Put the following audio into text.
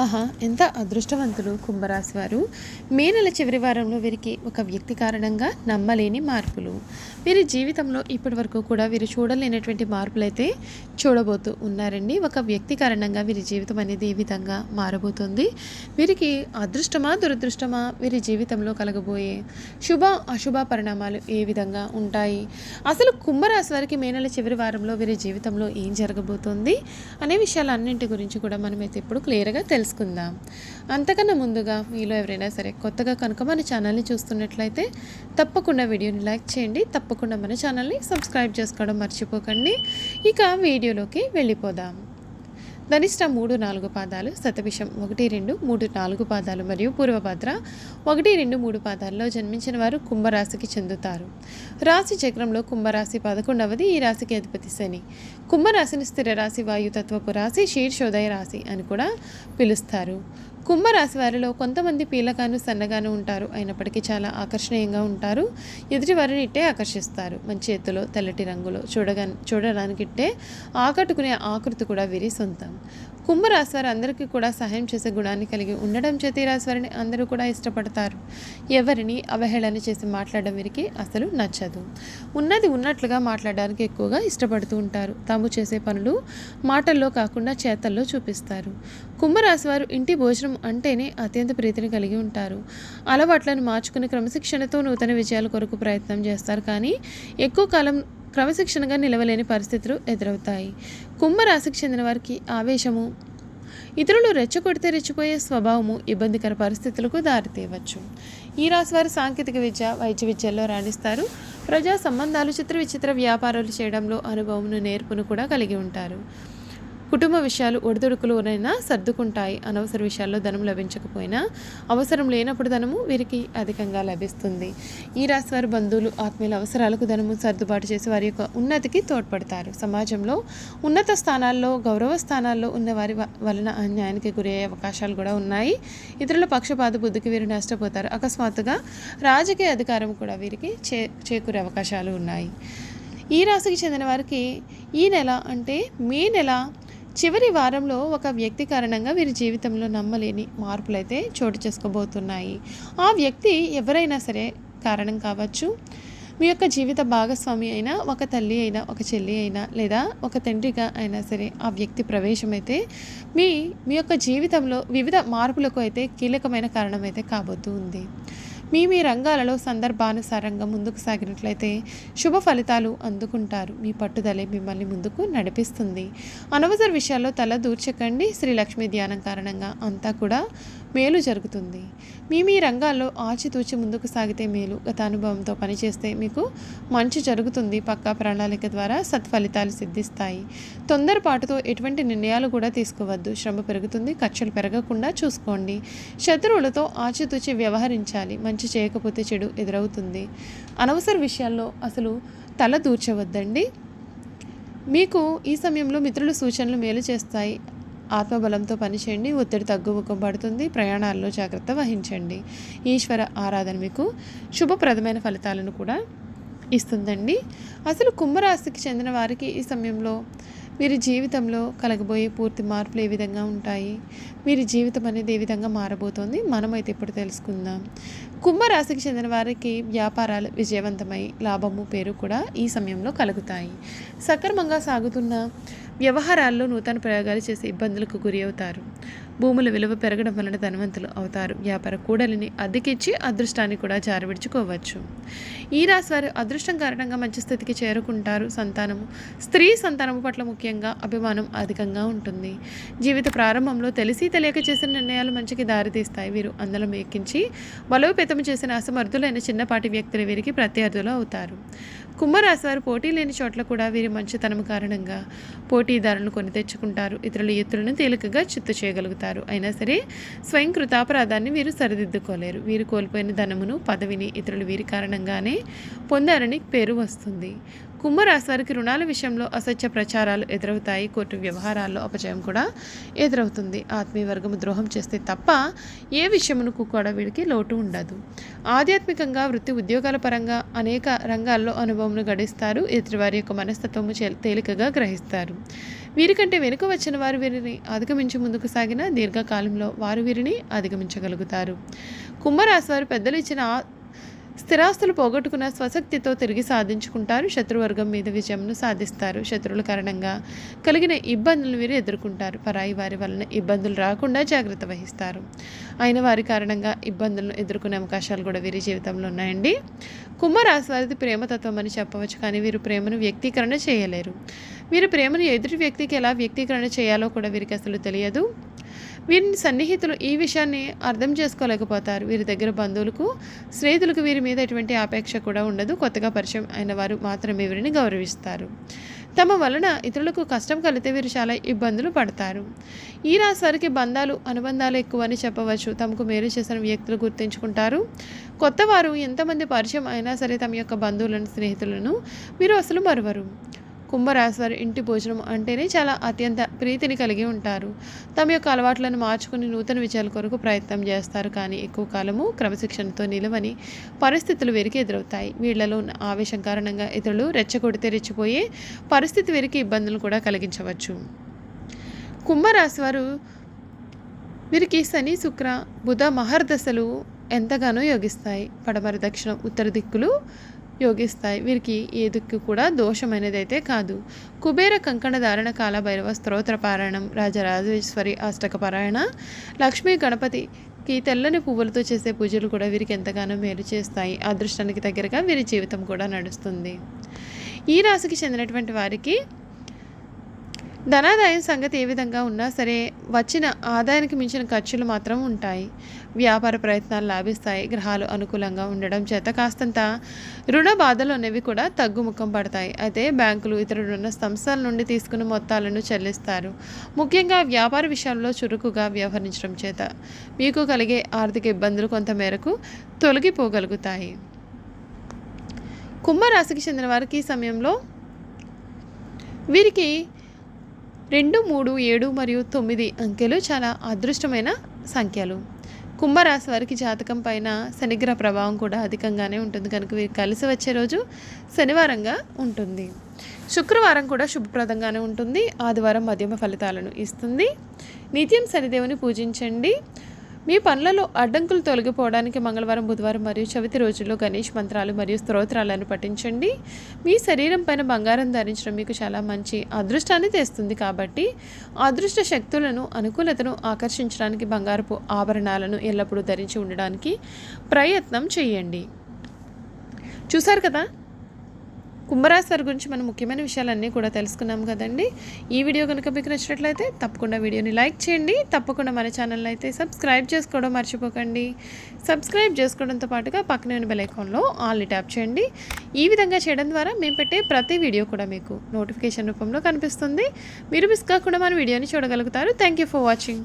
ఆహా ఎంత అదృష్టవంతులు కుంభరాశి వారు. మే నెల చివరి వారంలో వీరికి ఒక వ్యక్తి కారణంగా నమ్మలేని మార్పులు. వీరి జీవితంలో ఇప్పటి వరకు కూడా వీరు చూడలేనటువంటి మార్పులు అయితే చూడబోతూ ఉన్నారండి. ఒక వ్యక్తి కారణంగా వీరి జీవితం అనేది ఈ విధంగా మారబోతుంది. వీరికి అదృష్టమా దురదృష్టమా వీరి జీవితంలో కలగబోయే శుభ అశుభ పరిణామాలు ఏ విధంగా ఉంటాయి? అసలు కుంభరాశి వారికి మే నెల చివరి వారంలో వీరి జీవితంలో ఏం జరగబోతుంది? అనే విషయాలన్నింటి గురించి కూడా మనమైతే ఇప్పుడు క్లియర్గా తెలుసుకుందాం. అంతకన్నా ముందుగా మీలో ఎవరైనా సరే కొత్తగా కనుక మన ఛానల్ని చూస్తున్నట్లయితే తప్పకుండా వీడియోని లైక్ చేయండి. తప్పకుండా మన ఛానల్ని సబ్స్క్రైబ్ చేసుకోవడం మర్చిపోకండి. ఇక వీడియోలోకి వెళ్ళిపోదాం. ధనిష్ట మూడు నాలుగు పాదాలు శతభిషం ఒకటి రెండు మూడు నాలుగు పాదాలు మరియు పూర్వభద్ర ఒకటి రెండు మూడు పాదాల్లో జన్మించిన వారు కుంభరాశికి చెందుతారు. రాశి చక్రంలో కుంభరాశి పదకొండవది ఈ రాశికి అధిపతి శని. కుంభరాశిని స్థిర రాశి వాయుతత్వపు రాశి శీర్షోదయ రాశి అని కూడా పిలుస్తారు. కుంభరాశి వారిలో కొంతమంది పీలగాను సన్నగాను ఉంటారు. అయినప్పటికీ చాలా ఆకర్షణీయంగా ఉంటారు. ఎదుటి వారిని ఇట్టే ఆకర్షిస్తారు. మంచి ఎత్తులో తెల్లటి రంగులో చూడగా చూడడానికిట్టే ఆకట్టుకునే ఆకృతి కూడా వీరి సొంతం. కుంభరాశి వారు. అందరికీ కూడా సహాయం చేసే గుణాన్ని కలిగి ఉండడం చేత ఈ రాశి వారిని అందరూ కూడా ఇష్టపడతారు. ఎవరిని అవహేళన చేసి మాట్లాడడం వీరికి అసలు నచ్చదు. ఉన్నది ఉన్నట్లుగా మాట్లాడడానికి ఎక్కువగా ఇష్టపడుతూ ఉంటారు. తాము చేసే పనులు మాటల్లో కాకుండా చేతల్లో చూపిస్తారు. కుంభరాశి వారు ఇంటి భోజనం అంటేనే అత్యంత ప్రీతిని కలిగి ఉంటారు. అలవాట్లను మార్చుకుని క్రమశిక్షణతో నూతన విజయాల కొరకు ప్రయత్నం చేస్తారు. కానీ ఎక్కువ కాలం క్రమశిక్షణగా నిలవలేని పరిస్థితులు ఎదురవుతాయి. కుంభరాశికి చెందిన వారికి ఆవేశము ఇతరులు రెచ్చగొడితే రెచ్చిపోయే స్వభావము ఇబ్బందికర పరిస్థితులకు దారితీయవచ్చు. ఈ రాశి వారు సాంకేతిక విద్య వైద్య విద్యల్లో రాణిస్తారు. ప్రజా సంబంధాలు చిత్ర విచిత్ర వ్యాపారాలు చేయడంలో అనుభవమును నేర్పును కూడా కలిగి ఉంటారు. కుటుంబ విషయాలు ఒడిదుడుకులోనైనా సర్దుకుంటాయి. అనవసర విషయాల్లో ధనం లభించకపోయినా అవసరం లేనప్పుడు ధనము వీరికి అధికంగా లభిస్తుంది. ఈ రాశి వారి బంధువులు ఆత్మీయుల అవసరాలకు ధనము సర్దుబాటు చేసి వారి యొక్క ఉన్నతికి తోడ్పడతారు. సమాజంలో ఉన్నత స్థానాల్లో గౌరవ స్థానాల్లో ఉన్న వారి వ- వలన అన్యాయానికి గురయ్యే అవకాశాలు కూడా ఉన్నాయి. ఇతరుల పక్షపాత బుద్ధికి వీరు నష్టపోతారు. అకస్మాత్తుగా రాజకీయ అధికారం కూడా వీరికి చే చేకూరే అవకాశాలు ఉన్నాయి. ఈ రాశికి చెందిన వారికి ఈ నెల అంటే మే నెల చివరి వారంలో ఒక వ్యక్తి కారణంగా వీరి జీవితంలో నమ్మలేని మార్పులైతే చోటు చేసుకోబోతున్నాయి. ఆ వ్యక్తి ఎవరైనా సరే కారణం కావచ్చు. మీ యొక్క జీవిత భాగస్వామి అయినా ఒక తల్లి అయినా ఒక చెల్లి అయినా లేదా ఒక తండ్రిగా అయినా సరే ఆ వ్యక్తి ప్రవేశమైతే మీ మీ యొక్క జీవితంలో వివిధ మార్పులకు అయితే కీలకమైన కారణం అయితే కాబోతూ ఉంది. మీ మీ రంగాలలో సందర్భానుసారంగా ముందుకు సాగినట్లయితే శుభ ఫలితాలు అందుకుంటారు. మీ పట్టుదలే మిమ్మల్ని ముందుకు నడిపిస్తుంది. అనవసర విషయాల్లో తల దూర్చకండి. శ్రీ లక్ష్మీ ధ్యానం కారణంగా అంతా కూడా మేలు జరుగుతుంది. మీ మీ రంగాల్లో ఆచితూచి ముందుకు సాగితే మేలు. గత అనుభవంతో పనిచేస్తే మీకు మంచి జరుగుతుంది. పక్కా ప్రణాళిక ద్వారా సత్ఫలితాలు సిద్ధిస్తాయి. తొందరపాటుతో ఎటువంటి నిర్ణయాలు కూడా తీసుకోవద్దు. శ్రమ పెరుగుతుంది. ఖర్చులు పెరగకుండా చూసుకోండి. శత్రువులతో ఆచితూచి వ్యవహరించాలి. మంచి చేయకపోతే చెడు ఎదురవుతుంది. అనవసర విషయాల్లో అసలు తల దూర్చవద్దండి. మీకు ఈ సమయంలో మిత్రుల సూచనలు మేలు చేస్తాయి. ఆత్మబలంతో పనిచేయండి. ఒత్తిడి తగ్గుముఖం పడుతుంది. ప్రయాణాల్లో జాగ్రత్త వహించండి. ఈశ్వర ఆరాధన మీకు శుభప్రదమైన ఫలితాలను కూడా ఇస్తుందండి. అసలు కుంభరాశికి చెందిన వారికి ఈ సమయంలో వీరి జీవితంలో కలగబోయే పూర్తి మార్పులు ఏ విధంగా ఉంటాయి? వీరి జీవితం అనేది ఏ విధంగా మారబోతోంది? మనమైతే ఇప్పుడు తెలుసుకుందాం. కుంభరాశికి చెందిన వారికి వ్యాపారాలు విజయవంతమై లాభము పేరు కూడా ఈ సమయంలో కలుగుతాయి. సక్రమంగా సాగుతున్న వ్యవహారాల్లో నూతన ప్రయోగాలు చేసి ఇబ్బందులకు గురి అవుతారు. భూముల విలువ పెరగడం వలన ధనవంతులు అవుతారు. వ్యాపార కూడలిని అద్దెకిచ్చి అదృష్టాన్ని కూడా జారవిడుచుకోవచ్చు. ఈ రాశి వారు అదృష్టం కారణంగా మంచి స్థితికి చేరుకుంటారు. సంతానము స్త్రీ సంతానము పట్ల ముఖ్యంగా అభిమానం అధికంగా ఉంటుంది. జీవిత ప్రారంభంలో తెలిసి తెలియక చేసిన నిర్ణయాలు మంచికి దారితీస్తాయి. వీరు అందలం ఎక్కించి బలోపేతం చేసిన అసమర్థులైన చిన్నపాటి వ్యక్తులు వీరికి ప్రత్యర్థులు అవుతారు. కుంభరాశి వారు పోటీ లేని చోట్ల కూడా వీరి మంచితనం కారణంగా పోటీదారులను కొని తెచ్చుకుంటారు. ఇతరుల ఎత్తులను తేలికగా చిత్తు చేయగలుగుతారు. అయినా సరే స్వయం కృతాపరాధాన్ని వీరు సరిదిద్దుకోలేరు. వీరు కోల్పోయిన ధనమును పదవిని ఇతరులు వీరి కారణంగానే పొందారని పేరు వస్తుంది. కుంభరాశి వారికి రుణాల విషయంలో అసత్య ప్రచారాలు ఎదురవుతాయి. కోర్టు వ్యవహారాల్లో అపజయం కూడా ఎదురవుతుంది. ఆత్మీయ వర్గము ద్రోహం చేస్తే తప్ప ఏ విషయమునకు కూడా వీడికి లోటు ఉండదు. ఆధ్యాత్మికంగా వృత్తి ఉద్యోగాల పరంగా అనేక రంగాల్లో అనుభవంను గడిస్తారు. ఎదుటివారి యొక్క మనస్తత్వము తేలికగా గ్రహిస్తారు. వీరికంటే వెనుక వచ్చిన వారు వీరిని అధిగమించి ముందుకు సాగిన దీర్ఘకాలంలో వారు వీరిని అధిగమించగలుగుతారు. కుంభరాశి వారు పెద్దలు ఇచ్చిన స్థిరాస్తులు పోగొట్టుకున్న స్వశక్తితో తిరిగి సాధించుకుంటారు. శత్రువర్గం మీద విజయంను సాధిస్తారు. శత్రువుల కారణంగా కలిగిన ఇబ్బందులు వీరు ఎదుర్కొంటారు. పరాయి వారి వలన ఇబ్బందులు రాకుండా జాగ్రత్త వహిస్తారు. అయిన వారి కారణంగా ఇబ్బందులను ఎదుర్కొనే అవకాశాలు కూడా వీరి జీవితంలో ఉన్నాయండి. కుంభరాశి వారిది ప్రేమతత్వం అని చెప్పవచ్చు కానీ వీరు ప్రేమను వ్యక్తీకరణ చేయలేరు. వీరి ప్రేమను ఎదుటి వ్యక్తికి ఎలా వ్యక్తీకరణ చేయాలో కూడా వీరికి అసలు తెలియదు. వీరిని సన్నిహితులు ఈ విషయాన్ని అర్థం చేసుకోలేకపోతారు. వీరి దగ్గర బంధువులకు స్నేహితులకు వీరి మీద ఎటువంటి ఆపేక్ష కూడా ఉండదు. కొత్తగా పరిచయం అయిన వారు మాత్రమే వీరిని గౌరవిస్తారు. తమ వలన ఇతరులకు కష్టం కలిగితే వీరు చాలా ఇబ్బందులు పడతారు. ఈ రాశి వారికి బంధాలు అనుబంధాలు ఎక్కువ అని చెప్పవచ్చు. తమకు మేలు చేసిన వ్యక్తులు గుర్తించుకుంటారు. కొత్త వారు ఎంతమంది పరిచయం అయినా సరే తమ యొక్క బంధువులను స్నేహితులను వీరు అసలు మరువరు. కుంభరాశివారి ఇంటి భోజనం అంటేనే చాలా అత్యంత ప్రీతిని కలిగి ఉంటారు. తమ యొక్క అలవాట్లను మార్చుకుని నూతన విజయాల కొరకు ప్రయత్నం చేస్తారు. కానీ ఎక్కువ కాలము క్రమశిక్షణతో నిలవని పరిస్థితులు వీరికి ఎదురవుతాయి. వీళ్ళలో ఉన్న ఆవేశం కారణంగా ఇతరులు రెచ్చగొడితే రెచ్చిపోయే పరిస్థితి వీరికి ఇబ్బందులు కూడా కలిగించవచ్చు. కుంభరాశివారు వీరికి శని శుక్ర బుధ మహర్దశలు ఎంతగానో యోగిస్తాయి. పడమర దక్షిణ ఉత్తర దిక్కులు యోగిస్తాయి. వీరికి ఏ దిక్కు కూడా అనేది అయితే కాదు. కుబేర కంకణ ధారణ కాల భైరవ స్తోత్ర పారాయణం రాజరాజేశ్వరి అష్టక పారాయణ. లక్ష్మీ గణపతికి తెల్లని పువ్వులతో చేసే పూజలు కూడా వీరికి ఎంతగానో మేలు చేస్తాయి. అదృష్టానికి దగ్గరగా వీరి జీవితం కూడా నడుస్తుంది. ఈ రాశికి చెందినటువంటి వారికి ధనాదాయం సంగతి ఏ విధంగా ఉన్నా సరే వచ్చిన ఆదాయానికి మించిన ఖర్చులు మాత్రం ఉంటాయి. వ్యాపార ప్రయత్నాలు లాభిస్తాయి. గ్రహాలు అనుకూలంగా ఉండడం చేత కాస్తంత రుణ బాధలు అనేవి కూడా తగ్గుముఖం పడతాయి. అయితే బ్యాంకులు ఇతర రుణ సంస్థల నుండి తీసుకున్న మొత్తాలను చెల్లిస్తారు. ముఖ్యంగా వ్యాపార విషయాల్లో చురుకుగా వ్యవహరించడం చేత మీకు కలిగే ఆర్థిక ఇబ్బందులు కొంతమేరకు తొలగిపోగలుగుతాయి. కుంభరాశికి చెందిన వారికి ఈ సమయంలో వీరికి రెండు మూడు ఏడు మరియు తొమ్మిది అంకెలు చాలా అదృష్టమైన సంఖ్యలు. కుంభరాశి వారికి జాతకం పైన శనిగ్రహ ప్రభావం కూడా అధికంగానే ఉంటుంది. కనుక వీరికి కలిసి వచ్చే రోజు శనివారంగా ఉంటుంది. శుక్రవారం కూడా శుభప్రదంగానే ఉంటుంది. ఆదివారం మధ్యమ ఫలితాలను ఇస్తుంది. నిత్యం శనిదేవుని పూజించండి. మీ పనులలో అడ్డంకులు తొలగిపోవడానికి మంగళవారం బుధవారం మరియు చవితి రోజుల్లో గణేష్ మంత్రాలు మరియు స్తోత్రాలను పఠించండి. మీ శరీరం పైన బంగారం ధరించడం మీకు చాలా మంచి అదృష్టాన్ని తెస్తుంది కాబట్టి అదృష్ట శక్తులను అనుకూలతను ఆకర్షించడానికి బంగారపు ఆభరణాలను ఎల్లప్పుడూ ధరించి ఉండడానికి ప్రయత్నం చేయండి. చూసారు కదా? కుంభరాశి వారి గురించి మనం ముఖ్యమైన విషయాలన్నీ కూడా తెలుసుకున్నాం కదండి. ఈ వీడియో కనుక మీకు నచ్చినట్లయితే తప్పకుండా వీడియోని లైక్ చేయండి. తప్పకుండా మన ఛానల్ అయితే సబ్స్క్రైబ్ చేసుకోవడం మర్చిపోకండి. సబ్స్క్రైబ్ చేసుకోవడంతో పాటుగా పక్కనే ఉన్న బెలైకాన్లో ఆల్ని ట్యాప్ చేయండి. ఈ విధంగా చేయడం ద్వారా మేము పెట్టే ప్రతి వీడియో కూడా మీకు నోటిఫికేషన్ రూపంలో కనిపిస్తుంది. మీరు మిస్ కాకుండా మన వీడియోని చూడగలుగుతారు. Thank you for watching.